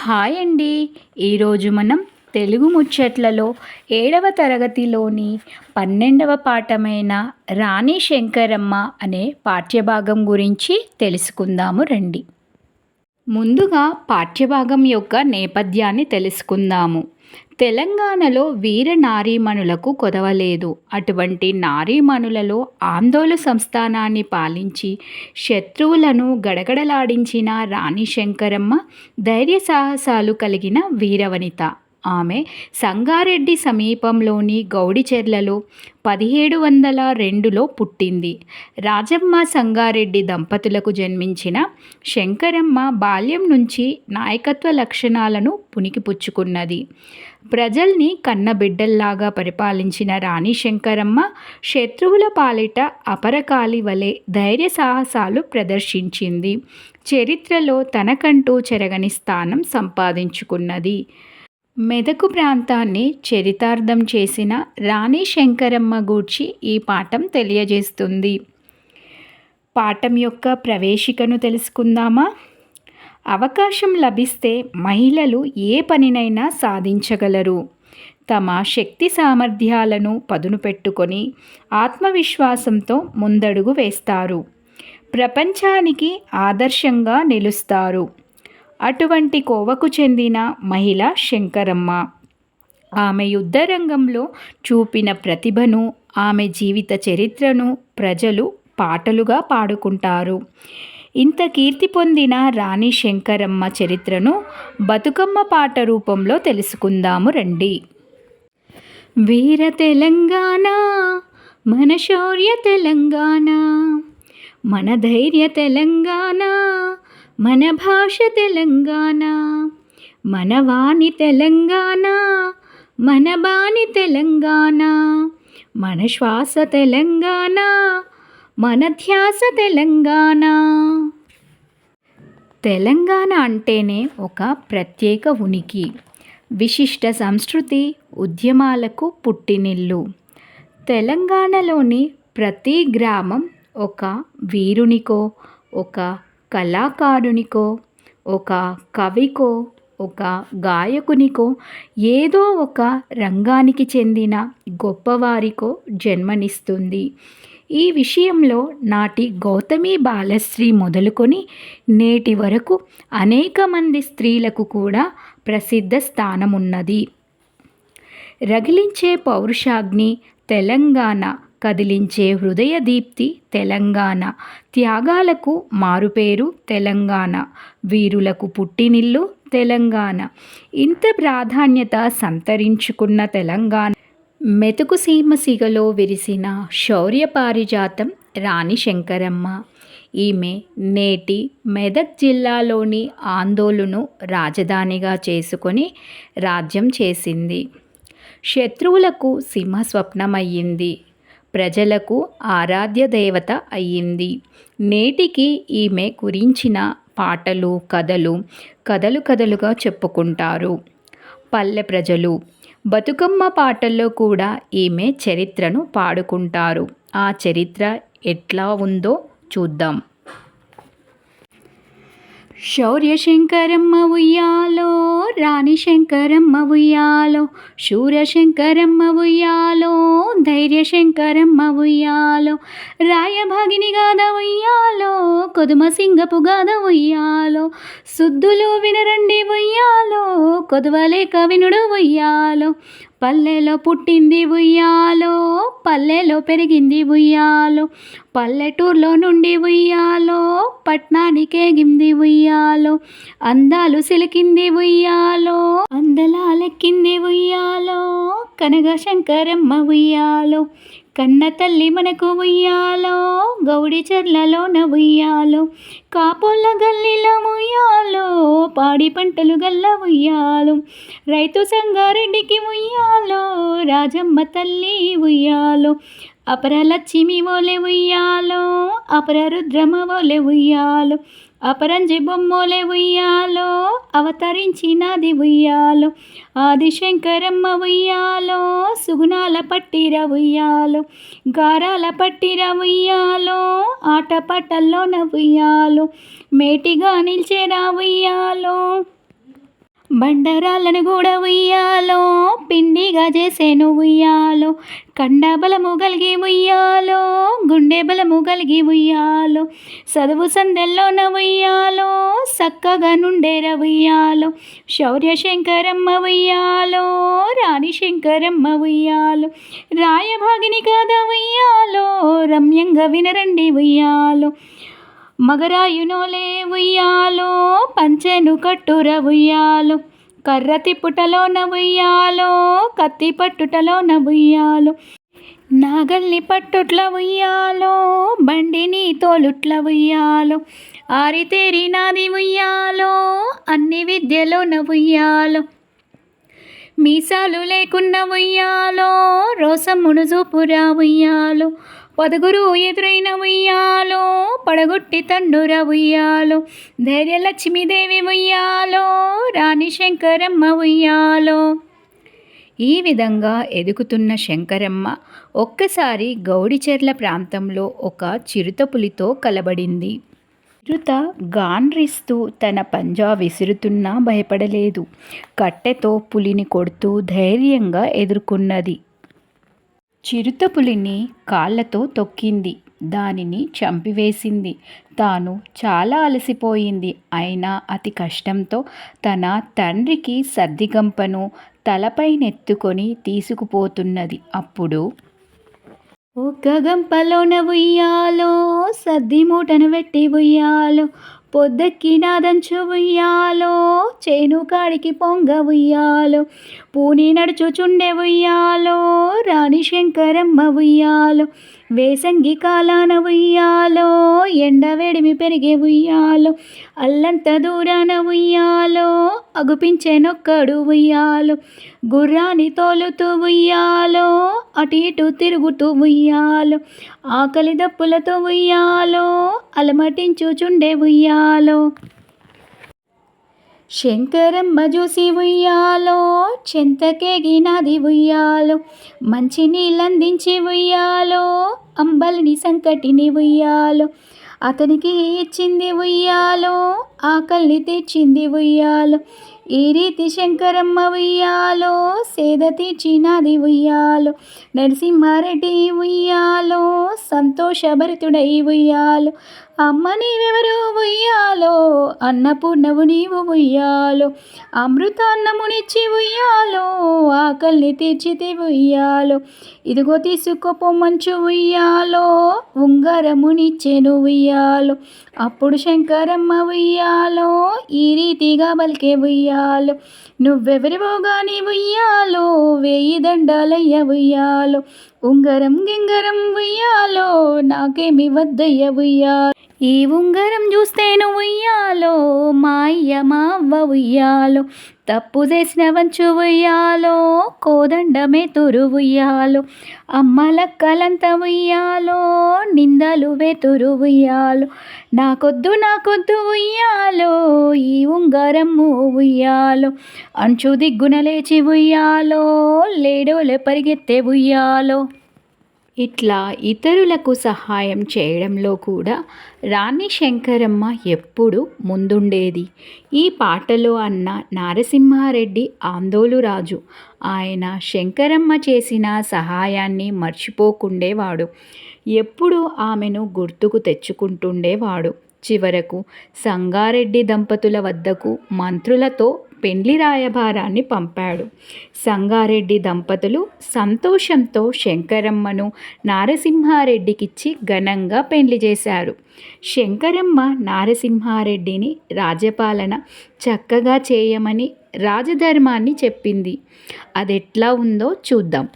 Hi అండి. ఈరోజు మనం తెలుగు ముచ్చట్లలో ఏడవ తరగతిలోని పన్నెండవ పాఠమైన రాణి శంకరమ్మ అనే పాఠ్యభాగం గురించి తెలుసుకుందాము రండి. ముందుగా పాఠ్యభాగం యొక్క నేపథ్యాన్ని తెలుసుకుందాము. తెలంగాణలో వీర నారీమణులకు కొదవలేదు. అటువంటి నారీమణులలో ఆందోళ సంస్థానాన్ని పాలించి శత్రువులను గడగడలాడించిన రాణి శంకరమ్మ ధైర్య సాహసాలు కలిగిన వీరవనిత. ఆమె సంగారెడ్డి సమీపంలోని గౌడిచెర్లలో పదిహేడు వందల రెండులో పుట్టింది. రాజమ్మ సంగారెడ్డి దంపతులకు జన్మించిన శంకరమ్మ బాల్యం నుంచి నాయకత్వ లక్షణాలను పుణికిపుచ్చుకున్నది. ప్రజల్ని కన్నబిడ్డల్లాగా పరిపాలించిన రాణి శంకరమ్మ శత్రువుల పాలిట అపరకాలి వలె ధైర్య సాహసాలు ప్రదర్శించింది. చరిత్రలో తనకంటూ చెరగని స్థానం సంపాదించుకున్నది. మెదకు ప్రాంతాన్ని చరితార్థం చేసిన రాణి శంకరమ్మ గూర్చి ఈ పాఠం తెలియజేస్తుంది. పాఠం యొక్క ప్రవేశికను తెలుసుకుందామా? అవకాశం లభిస్తే మహిళలు ఏ పనినైనా సాధించగలరు. తమ శక్తి సామర్థ్యాలను పదును పెట్టుకొని ఆత్మవిశ్వాసంతో ముందడుగు వేస్తారు. ప్రపంచానికి ఆదర్శంగా నిలుస్తారు. అటువంటి కోవకు చెందిన మహిళ శంకరమ్మ. ఆమె యుద్ధరంగంలో చూపిన ప్రతిభను ఆమె జీవిత చరిత్రను ప్రజలు పాటలుగా పాడుకుంటారు. ఇంత కీర్తి పొందిన రాణి శంకరమ్మ చరిత్రను బతుకమ్మ పాట రూపంలో తెలుసుకుందాము రండి. వీర తెలంగాణ మన శౌర్య తెలంగాణ మన ధైర్య తెలంగాణ మన భాష తెలంగాణ మన వాణి తెలంగాణ మన బాణి తెలంగాణ మన శ్వాస తెలంగాణ మన ధ్యాస తెలంగాణ. తెలంగాణ అంటేనే ఒక ప్రత్యేక ఉనికి విశిష్ట సంస్కృతి ఉద్యమాలకు పుట్టినిల్లు. తెలంగాణలోని ప్రతి గ్రామం ఒక వీరునికో ఒక కళాకారునికో ఒక కవికో ఒక గాయకునికో ఏదో ఒక రంగానికి చెందిన గొప్పవారికో జన్మనిస్తుంది. ఈ విషయంలో నాటి గౌతమి బాలశ్రీ మొదలుకొని నేటి వరకు అనేక మంది స్త్రీలకు కూడా ప్రసిద్ధ స్థానమున్నది. రగిలించే పౌరుషాగ్ని తెలంగాణ కదిలించే హృదయ దీప్తి తెలంగాణ. త్యాగాలకు మారుపేరు తెలంగాణ. వీరులకు పుట్టినిల్లు తెలంగాణ. ఇంత ప్రాధాన్యత సంతరించుకున్న తెలంగాణ. మెతుకు సీమ సిగలో విరిసిన శౌర్య పారిజాతం రాణి శంకరమ్మ. ఈమె నేటి మెదక్ జిల్లాలోని ఆందోళను రాజధానిగా చేసుకొని రాజ్యం చేసింది. శత్రువులకు సింహస్వప్నమయ్యింది. ప్రజలకు ఆరాధ్య దేవత అయ్యింది. నేటికి ఈమె గురించిన పాటలు కథలు కథలు కథలుగా చెప్పుకుంటారు. పల్లె ప్రజలు బతుకమ్మ పాటల్లో కూడా ఈమె చరిత్రను పాడుకుంటారు. ఆ చరిత్ర ఎట్లా ఉందో చూద్దాం. శౌర్య శంకరమ్మ ఉయ్యాలో రాణి శంకరమ్మ ఉయ్యాలో శూర శంకరమ్మ ఉయ్యాలో ధైర్య శంకరమ్మ ఉయ్యాలో రాయభాగిని గాథ ఉయ్యాలో కొదుమ సింగపు గాథ ఉయ్యాలో సుద్దులు వినరండి ఉయ్యాలో కొదువలేక వినుడు ఉయ్యాలో పల్లెలో పుట్టింది ఉయ్యాలో పల్లెలో పెరిగింది ఉయ్యాలో పల్లెటూరులో నుండి ఉయ్యాలో పట్నానికేగింది ఉయ్యాలో అందాలు సిలికింది ఉయ్యాలో అందలాలెక్కింది ఉయ్యాలో కనగ శంకరమ్మ ఉయ్యాలో. కన్న తల్లి మనకు ఉయ్యాలో గౌడి చెర్లలోన ఉయ్యాలో కాపుల గల్లిలో ఉయ్యాలో పాడి పంటలు గల్ల ఉయ్యాలో రైతు సంగారెడ్డికి ఉయ్యాలో రాజమ్మ తల్లి ఉయ్యాలో అపరలక్ష్మి ఓలె ఉయ్యాలో అపర రుద్రమ ఓలె ఉయ్యాలో అపరంజి బొమ్మోలే ఉయ్యాలో అవతరించినది ఉయ్యాలో. ఆదిశంకరమ్మ ఉయ్యాలో సుగుణాల పట్టిర ఉయ్యాలో. గారాల పట్టిర ఉయ్యాలో ఆటపాటల్లో ఉయ్యాలో. మేటిగా నిలిచేరా ఉయ్యాలో. బండరాళ్ళను కూడా ఉయ్యాలో పిండిగా చేసేను ఉయ్యాలో. కండ బలము కలిగి ఉయ్యాలో గుండె బలము కలిగి ఉయ్యాలో. చదువు సందెల్లోన ఉయ్యాలో చక్కగా నుండేర ఉయ్యాలో. శౌర్య శంకరమ్మ ఉయ్యాలో రాణి శంకరమ్మ ఉయ్యాలో. రాయభాగిని కథ ఉయ్యాలో రమ్యంగా వినరండి ఉయ్యాలో. మగరాయునోలే ఉయ్యాలో. పంచెను కట్టుర ఉయ్యాలు కర్ర తిప్పుటలో ఉయ్యాలో కత్తి పట్టుటలో నవ్వుయ్యాలు నాగల్ని పట్టుట్ల ఉయ్యాలో బండిని తోలుట్ల ఉయ్యాలో. ఆరితేరి నాది ఉయ్యాలో అన్ని విద్యలో ఉయ్యాలో. మీసాలు లేకున్న ఉయ్యాలో రోసమ్మును చూపురా ఉయ్యాలో. పదుగురు ఎదురైన ఉయ్యాలో పడగొట్టి తండుర ఉయ్యాలో ధైర్యలక్ష్మీదేవి ఉయ్యాలో రాణి శంకరమ్మ ఉయ్యాలో ఈ విధంగా ఎదుగుతున్న శంకరమ్మ ఒక్కసారి గౌడిచెర్ల ప్రాంతంలో ఒక చిరుతపులితో కలబడింది. చిరుత గాండ్రిస్తూ తన పంజా విసురుతున్నా భయపడలేదు. కట్టెతో పులిని కొడుతూ ధైర్యంగా ఎదుర్కొన్నది. చిరుతపులిని కాళ్ళతో తొక్కింది. దానిని చంపివేసింది. తాను చాలా అలసిపోయింది. అయినా అతి కష్టంతో తన తండ్రికి సర్దిగంపను తలపైనెత్తుకొని తీసుకుపోతున్నది. అప్పుడు ఒక గంపలోన ఉయ్యాలో సద్ది మూటను పెట్టి ఉయ్యాలో పొద్దక్కినదంచు ఉయ్యాలో చేను కాడికి పొంగ ఉయ్యాలో పూని నడుచుచుండె ఉయ్యాలో రాణి శంకరమ్మ ఉయ్యాలో వేసంగి కాలాన ఉయ్యాలో ఎండ వేడిమి పెరిగే ఉయ్యాలో అల్లంత దూరాన ఉయ్యాలో అగుపించేనొక్కడు ఉయ్యాలో గుర్రాన్ని తోలుతూ ఉయ్యాలో అటు ఇటు తిరుగుతూ ఉయ్యాలో ఆకలి దప్పులతో ఉయ్యాలో అలమటించుచుండే ఉయ్యాలో. శంకరమ్మ చూసి ఉయ్యాలో చెంతకెగినది ఉయ్యాలో మంచి నీళ్ళందించి ఉయ్యాలో అంబలిని సంకటిని ఉయ్యాలో అతనికి ఇచ్చింది ఉయ్యాలో ఆకలిని తెచ్చింది ఉయ్యాలో ఈ రీతి శంకరమ్మ ఉయ్యాలో సేద తీర్చినది ఉయ్యాలో నరసింహారెడ్డి ఉయ్యాలో సంతోషభరితుడై ఉయ్యాలో అమ్మ నీవెవరో ఉయ్యాలో అన్నపూర్ణవు నీవు ఉయ్యాలో అమృతాన్నమునిచ్చి ఉయ్యాలో ఆకలిని తీర్చితే ఉయ్యాలో ఇదిగో తీసుకోపో మంచు ఉయ్యాలో ఉంగరమునిచ్చెను ఉయ్యాలో అప్పుడు శంకరమ్మ ఉయ్యాలో ఈ రీతిగా బలికే ఉయ్యాలో. ఉయ్యాలు. నువ్వెవరివోగా నీ ఉయ్యాలో వేయి దండాలయ్య ఉయ్యాలో. ఉంగరం గింగరం ఉయ్యాలో నాకేమి వద్దయ్య ఉయ్యాలు. ఈ ఉంగరం చూస్తే నవ్వ ఉయ్యాలో తప్పు చేసిన వంచు ఉయ్యాలో కోదండమే తురు ఉయ్యాలో అమ్మలక్కలంత ఉయ్యాలో నిందలు వెతురు ఉయ్యాలో నాకొద్దు నాకొద్దు ఉయ్యాలో ఈ ఉంగరం ఉయ్యాలో అంచు దిగ్గున లేచి ఉయ్యాలో లేడోలే పరిగెత్తే ఉయ్యాలో. ఇట్లా ఇతరులకు సహాయం చేయడంలో కూడా రాణి శంకరమ్మ ఎప్పుడు ముందుండేది. ఈ పాటలో అన్న నారసింహారెడ్డి ఆందోళురాజు. ఆయన శంకరమ్మ చేసిన సహాయాన్ని మర్చిపోకుండేవాడు. ఎప్పుడూ ఆమెను గుర్తుకు తెచ్చుకుంటుండేవాడు. చివరకు సంగారెడ్డి దంపతుల వద్దకు మంత్రులతో పెండ్లి రాయభారాన్ని పంపాడు. సంగారెడ్డి దంపతులు సంతోషంతో శంకరమ్మను నారసింహారెడ్డికిచ్చి ఘనంగా పెండ్లి చేశారు. శంకరమ్మ నారసింహారెడ్డిని రాజ్యపాలన చక్కగా చేయమని రాజధర్మాన్ని చెప్పింది. అదెట్లా ఉందో చూద్దాం.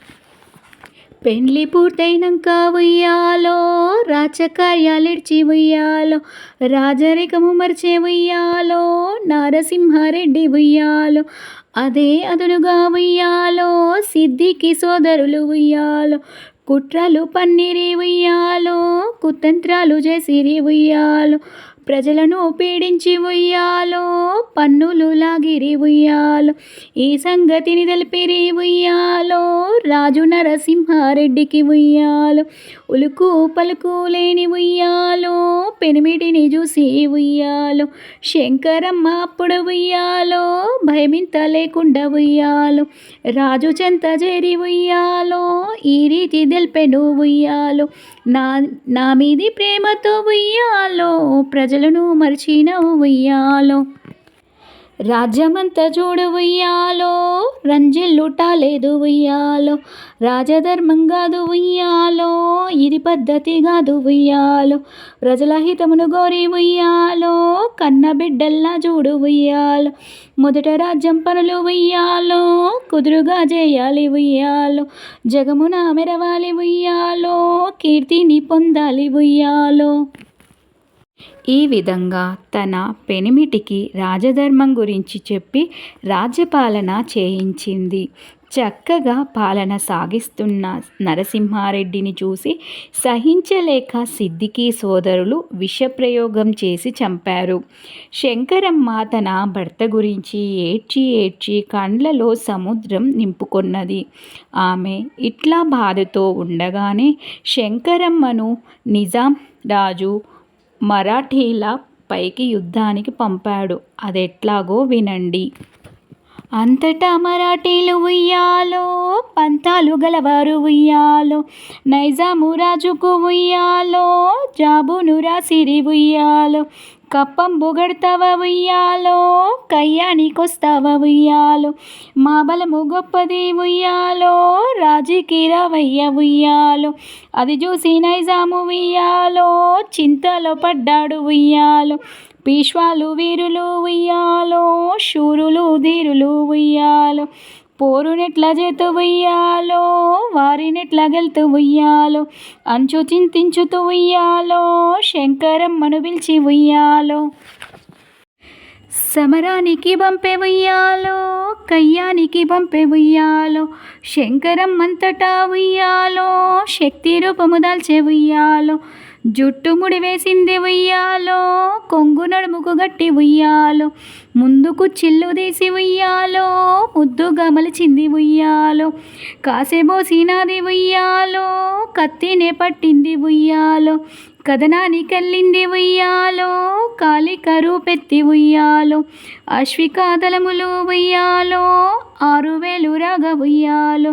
పెండ్లి పూర్తయినాక ఉయ్యాలో రాచకార్యాలిడ్చి ఉయ్యాలో రాజరికము మరిచే ఉయ్యాలో నారసింహారెడ్డి ఉయ్యాలో అదే అదునుగా ఉయ్యాలో సిద్ధికి సోదరులు ఉయ్యాలో కుట్రలు పన్నిరి ఉయ్యాలో కుతంత్రాలు చేసిరి ఉయ్యాలో ప్రజలను పీడించి ఉయ్యాలో పన్నులు లాగిరి ఉయ్యాలో ఈ సంగతిని తెలిపిరి ఉయ్యాలో రాజు నరసింహారెడ్డికి ఉయ్యాలో ఉలుకు పలుకు లేని ఉయ్యాలో పెనిమిటిని చూసి ఉయ్యాలో శంకరమ్మ అప్పుడు ఉయ్యాలో భయమింత లేకుండా ఉయ్యాలో రాజు చెంత చేరి ఉయ్యాలో ఈ రీతి తెలిపెను ఉయ్యాలో నా నా మీది ప్రేమతో ఉయ్యాలో ప్రజలను మరిచిన ఉయ్యాలో. రాజ్యమంతా చూడు ఉయ్యాలో రంజిల్లుట లేదు ఉయ్యాలో రాజధర్మం కాదు ఉయ్యాలో ఇది పద్ధతి కాదు ఉయ్యాలో ప్రజల హితమును గోరి ఉయ్యాలో కన్న బిడ్డల్లా చూడు ఉయ్యాలో మొదట రాజ్యం పనులు ఉయ్యాలో కుదురుగా చేయాలి ఉయ్యాలో జగమున మెరవాలి ఉయ్యాలో కీర్తిని పొందాలి ఉయ్యాలో. ఈ విధంగా తన పెనిమిటికి రాజధర్మం గురించి చెప్పి రాజ్యపాలన చేయించింది. చక్కగా పాలన సాగిస్తున్న నరసింహారెడ్డిని చూసి సహించలేక సిద్దికి సోదరులు విషప్రయోగం చేసి చంపారు. శంకరమ్మ తన భర్త గురించి ఏడ్చి ఏడ్చి కండ్లలో సముద్రం నింపుకున్నది. ఆమె ఇట్లా బాధతో ఉండగానే శంకరమ్మను నిజాం రాజు మరాఠీల పైకి యుద్ధానికి పంపాడు. అదెట్లాగో వినండి. అంతటా మరాఠీలు ఉయ్యాలో పంతాలు గలవారు ఉయ్యాలో నైజాము రాజుకు ఉయ్యాలో జాబును రాసిరి ఉయ్యాలో కప్పం బుగడతావ ఉయ్యాలో? కయ్యానికొస్తావ ఉయ్యాలో? మా బలము గొప్పది ఉయ్యాలో రాజుకి రావయ్య ఉయ్యాలో. అది చూసి నైజాము ఉయ్యాలో చింతలో పడ్డాడు ఉయ్యాలో. పీష్వాలు వీరులు ఉయ్యాలో శూరులు ధీరులు ఉయ్యాలో. పోరునెట్లా చేతు ఉయ్యాలో వారినెట్ల గెలుతూ ఉయ్యాలో అంచు చింతించుతూ ఉయ్యాలో శంకరమ్మను పిలిచి ఉయ్యాలో. సమరానికి పంపే ఉయ్యాలో కయ్యానికి పంపే ఉయ్యాలో శంకరమ్మంతటా ఉయ్యాలో శక్తి రూపము దాల్చే ఉయ్యాలో జుట్టు ముడి వేసింది ఉయ్యాలో కొంగు నడుముకు గట్టి ఉయ్యాలో ముందుకు చిల్లు తీసి ఉయ్యాలో ముద్దుగా మలిచింది ఉయ్యాలో కాసేబోసినది ఉయ్యాలో కత్తినే పట్టింది ఉయ్యాలో కథనానికెళ్ళింది ఉయ్యాలో కాలిక రూపెత్తి ఉయ్యాలో అశ్వికాదలములు ఉయ్యాలో ఆరు వేలు రాగ ఉయ్యాలో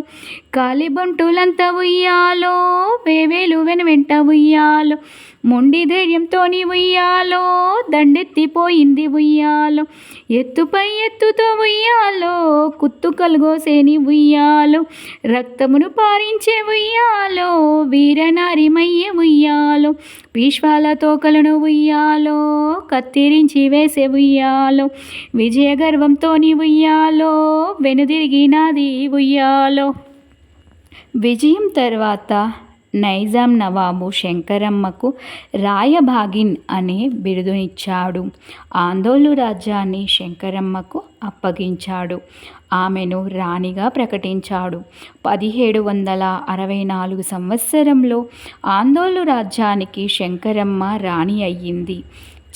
కాలిబొంటులంత ఉయ్యాలో వేవేలు వెను వెంట ఉయ్యాలో మొండి ధైర్యంతోని ఉయ్యాలో దండెత్తిపోయింది ఉయ్యాలో ఎత్తుపై ఎత్తుతో ఉయ్యాలో కుత్తు కలుగోసేని ఉయ్యాలో రక్తమును పారించే ఉయ్యాలో వీరనారిమయ్యే ఉయ్యాలో పీష్వాల తోకలను ఉయ్యాలో కత్తిరించి వేసే ఉయ్యాలో విజయ గర్వంతోని ఉయ్యాలో వెనుదిరిగినది ఉయ్యాలో. విజయం తర్వాత నైజాం నవాబు శంకరమ్మకు రాయబాగిన్ అనే బిరుదునిచ్చాడు. ఆందోళన రాజ్యాన్ని శంకరమ్మకు అప్పగించాడు. ఆమెను రాణిగా ప్రకటించాడు. పదిహేడు వందల అరవై నాలుగు సంవత్సరంలో ఆందోళన రాజ్యానికి శంకరమ్మ రాణి అయ్యింది.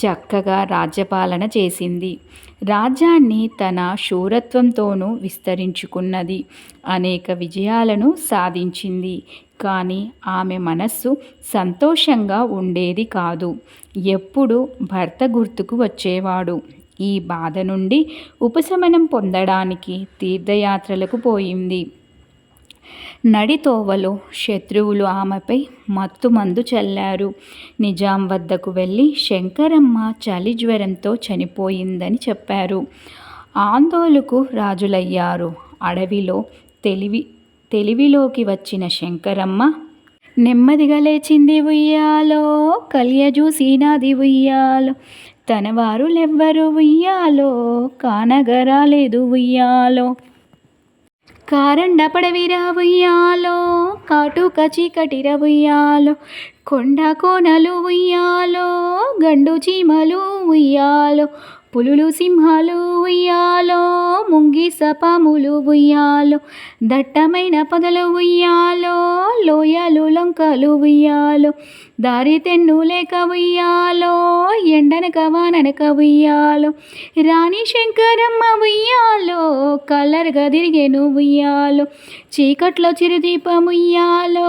చక్కగా రాజ్యపాలన చేసింది. రాజ్యాన్ని తన శూరత్వంతోనూ విస్తరించుకున్నది. అనేక విజయాలను సాధించింది. కానీ ఆమె మనస్సు సంతోషంగా ఉండేది కాదు. ఎప్పుడు భర్త గుర్తుకు వచ్చేవాడు. ఈ బాధ నుండి ఉపశమనం పొందడానికి తీర్థయాత్రలకు పోయింది. నడితోవలో శత్రువులు ఆమెపై మత్తుమందు చల్లారు. నిజాం వద్దకు వెళ్ళి శంకరమ్మ చలి జ్వరంతో చనిపోయిందని చెప్పారు. ఆందోళకు రాజులయ్యారు. అడవిలో తెలివి తెలివిలోకి వచ్చిన శంకరమ్మ నెమ్మదిగా లేచింది ఉయ్యాలో కలియజూసినది ఉయ్యాలో. తన వారులెవ్వరు ఉయ్యాలో కానగరాలేదు ఉయ్యాలో. కారండ పడవిరా ఉయ్యాలో కాటుక చీకటిర ఉయ్యాలో కొండ కోనలు ఉయ్యాలో గండు చీమలు ఉయ్యాలో పులులు సింహాలు ఉయ్యాలో ముంగిస పాములు ఉయ్యాలో దట్టమైన పొదలు ఉయ్యాలో లోయలు లొంకలు ఉయ్యాలో దారి తెన్ను లేక ఉయ్యాలో ఎండనక వాననక ఉయ్యాలో. రాణి శంకరమ్మ ఉయ్యాలో కలర్గా తిరిగేను ఉయ్యాలో. చీకట్లో చిరుదీపం ఉయ్యాలో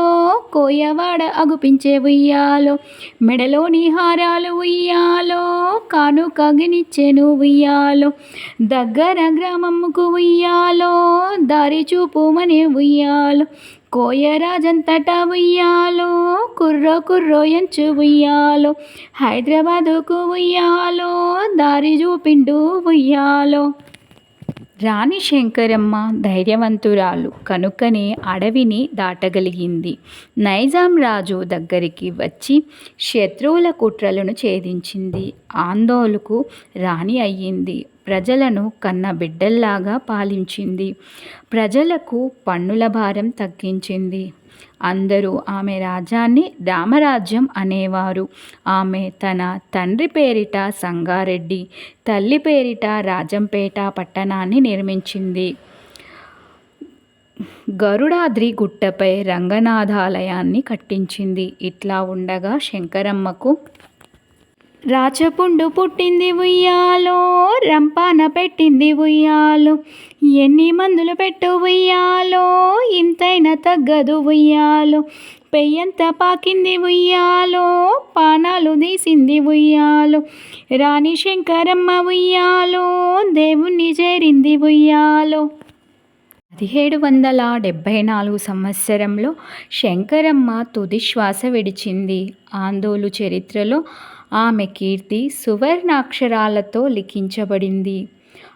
కోయవాడ అగుపించే ఉయ్యాలో. మెడలోని హారాలు ఉయ్యాలో కాను కగినిచ్చెను ఉయ్యాలో. దగ్గర గ్రామముకు ఉయ్యాలో దారి చూపుమని ఉయ్యాలో. కోయరాజంతట ఉయ్యాలో కుర్రో కుర్రో ఎంచు ఉయ్యాలో హైదరాబాదుకు ఉయ్యాలో దారి చూపిండు ఉయ్యాలో. రాణి శంకరమ్మ ధైర్యవంతురాలు కనుకనే అడవిని దాటగలిగింది. నైజాం రాజు దగ్గరికి వచ్చి శత్రువుల కుట్రలను ఛేదించింది. ఆందోళనకు రాణి అయ్యింది. ప్రజలను కన్న బిడ్డల్లాగా పాలించింది. ప్రజలకు పన్నుల భారం తగ్గించింది. అందరూ ఆమె రాజ్యాన్ని రామరాజ్యం అనేవారు. ఆమె తన తండ్రి పేరిట సంగారెడ్డి తల్లి పేరిట రాజంపేట పట్టణాన్ని నిర్మించింది. గరుడాద్రి గుట్టపై రంగనాథాలయాన్ని కట్టించింది. ఇట్లా ఉండగా శంకరమ్మకు రాచపుండు పుట్టింది ఉయ్యాలో రంపాన పెట్టింది ఉయ్యాలో. ఎన్ని మందులు పెట్టు ఉయ్యాలో ఇంతైనా తగ్గదు ఉయ్యాలో. పెయ్యంత పాకింది ఉయ్యాలో పానాలు తీసింది ఉయ్యాలో. రాణి శంకరమ్మ ఉయ్యాలో దేవుణ్ణి చేరింది ఉయ్యాలో. పదిహేడు వందల డెబ్భై నాలుగు సంవత్సరంలో శంకరమ్మ తుది శ్వాస విడిచింది. ఆందోళు చరిత్రలో ఆమె కీర్తి సువర్ణాక్షరాలతో లిఖించబడింది.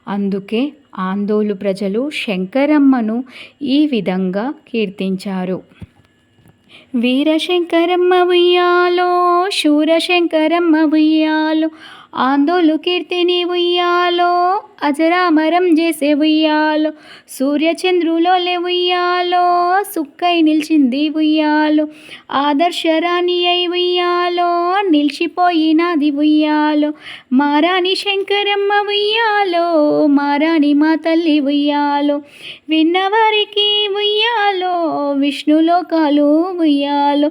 అందుకే ఆందోళు ప్రజలు శంకరమ్మను ఈ విధంగా కీర్తించారు. వీరశంకరమ్మ ఉయ్యాలో శూరశంకరమ్మ ఉయ్యాలో ఆందోళు కీర్తిని ఉయ్యాలో అజరామరం చేసే ఉయ్యాలో సూర్యచంద్రులోలే ఉయ్యాలో సుక్కై నిలిచింది ఉయ్యాలో ఆదర్శరాణి అయి ఉయ్యాలో నిలిచిపోయినది ఉయ్యాలో మారాణి శంకరమ్మ ఉయ్యాలో మారాణి మా తల్లి ఉయ్యాలో విన్నవారికి ఉయ్యాలో విష్ణులోకాలు ఉయ్యాలో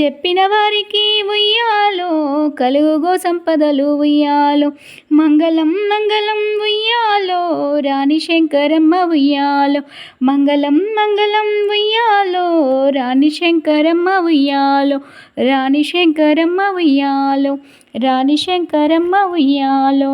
చెప్పిన వారికి ఉయ్యాలో కలుగుగో సంపదలు ఉయ్యాలో మంగళం మంగళం ఉయ్యాలో రాణి శంకరమ్మ ఉయ్యాలో మంగళం మంగళం ఉయ్యాలో రాణి శంకరమ్మ ఉయ్యాలో రాణి శంకరమ్మ ఉయ్యాలో రాణి శంకరమ్మ ఉయ్యాలో.